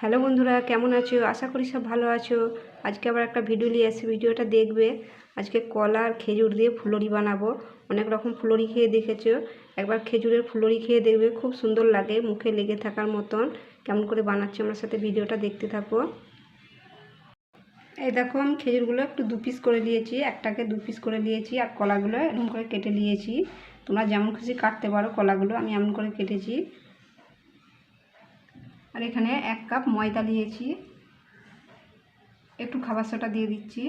Hello বন্ধুরা, কেমন আছো? আশা করি সব ভালো আছো। আজকে আবার একটা ভিডিও নিয়ে এসে ভিডিওটা দেখবে। আজকে কলা আর খেজুর দিয়ে ফুলরি বানাবো। অনেক রকম ফুলরি খেয়ে দেখেছ? একবার খেজুরের ফুলরি খেয়ে দেখবে, খুব সুন্দর লাগে, মুখে লেগে থাকার মতন। কেমন করে বানাচ্ছি আমার সাথে ভিডিওটা দেখতে থাকো। এই দেখো, আমি খেজুরগুলো একটু দু পিস করে নিয়েছি। একটাকে দু পিস করে নিয়েছি আর কলাগুলো এরকম করে কেটে নিয়েছি। তোমরা যেমন খুশি কাটতে পারো কলাগুলো, আমি এমন করে কেটেছি। আর এখানে এক কাপ ময়দা নিয়েছি একটু খাবার সোটা দিয়ে দিচ্ছি।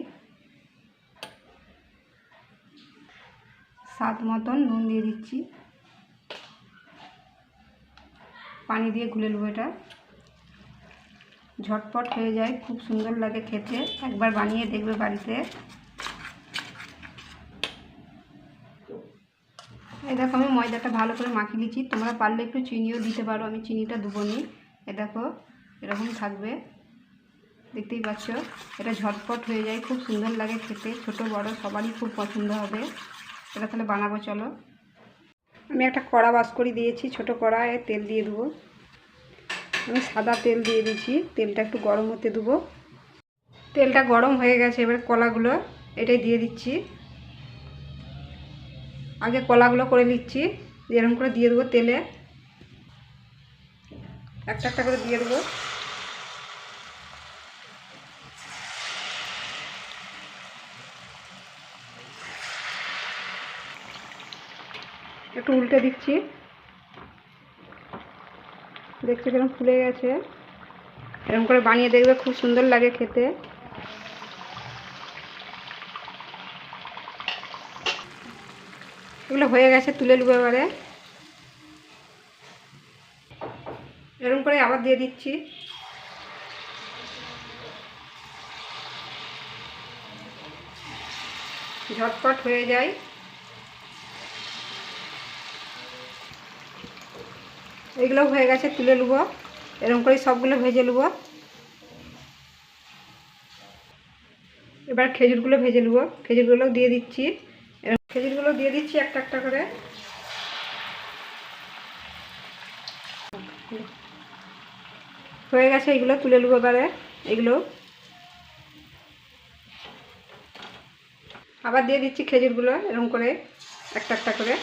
স্বাদ মতন নুন দিয়ে দিচ্ছি। পানি দিয়ে গুলে নেব এটা। ঝটপট হয়ে যায়, খুব সুন্দর লাগে খেতে। একবার বানিয়ে দেখবে বাড়িতে। এই দেখো আমি ময়দাটা ভালো করে মাখিয়ে নিচ্ছি। তোমরা পারলে একটু চিনিও দিতে পারো, আমি চিনিটা দেবো নি। এ দেখো, এরকম থাকবে। দেখতেই পাচ্ছ, এটা ঝটপট হয়ে যায়, খুব সুন্দর লাগে খেতে। ছোট, বড়, সবারই খুব পছন্দ হবে। এটা তাহলে বানাবো, চলো। আমি একটা কড়া বাস করে দিয়েছি, ছোট কড়ায় তেল দিয়ে দেবো। আমি সাদা তেল দিয়ে দিয়েছি, তেলটা একটু গরম হতে দেবো। তেলটা গরম হয়ে গেছে, এবার কলাগুলো এটাই দিয়ে দিচ্ছি। আগে কলাগুলো করে নিচ্ছি এরকম করে দিয়ে দেবো তেলে। একটা একটা করে দিয়ে দেবো। একটু উল্টে দিচ্ছি। দেখছি কীরকম ফুলে গেছে। এরকম করে বানিয়ে দেখবে, খুব সুন্দর লাগে খেতে। এগুলো হয়ে গেছে তুলে নেব এবারে। এরকম করে আবার দিয়ে দিচ্ছি। ঝটপট হয়ে যায়। এগুলো হয়ে গেছে, তুলে নেব। এরকম করে সবগুলো ভেজে নেব। এবার খেজুরগুলো ভেজে নেব। খেজুরগুলো দিয়ে দিচ্ছি। খেজুরগুলো দিয়ে দিচ্ছি একটা একটা করে। হয়ে গেছে এগুলো, তুলে নেব এবারে, এগুলো। আবার দিয়ে দিচ্ছি খেজুরগুলো এরকম করে, একটা একটা করে।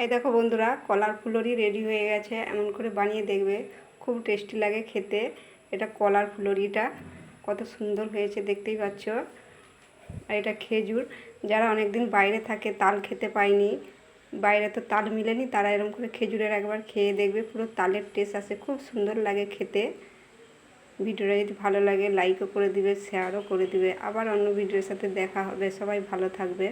এই দেখো বন্ধুরা, কলার ফুলরি রেডি হয়ে গেছে, এমন করে বানিয়ে দেখবে, খুব টেস্টি লাগে খেতে। এটা কলার ফুলরিটা, কত সুন্দর হয়েছে, দেখতেই পাচ্ছ। আর এটা খেজুর, যারা অনেক দিন বাইরে থাকে, তাল খেতে পায়নি বাইরে তো তাল মিলেনি, তারা এরকম করে খেজুরের একবার খেয়ে দেখবে, পুরো তালের টেস্ট আসে খুব সুন্দর লাগে খেতে। ভিডিওটা যদি ভালো লাগে লাইকও করে দিবে শেয়ারও করে দিবে। আবার অন্য ভিডিওর সাথে দেখা হবে, সবাই ভালো থাকবে।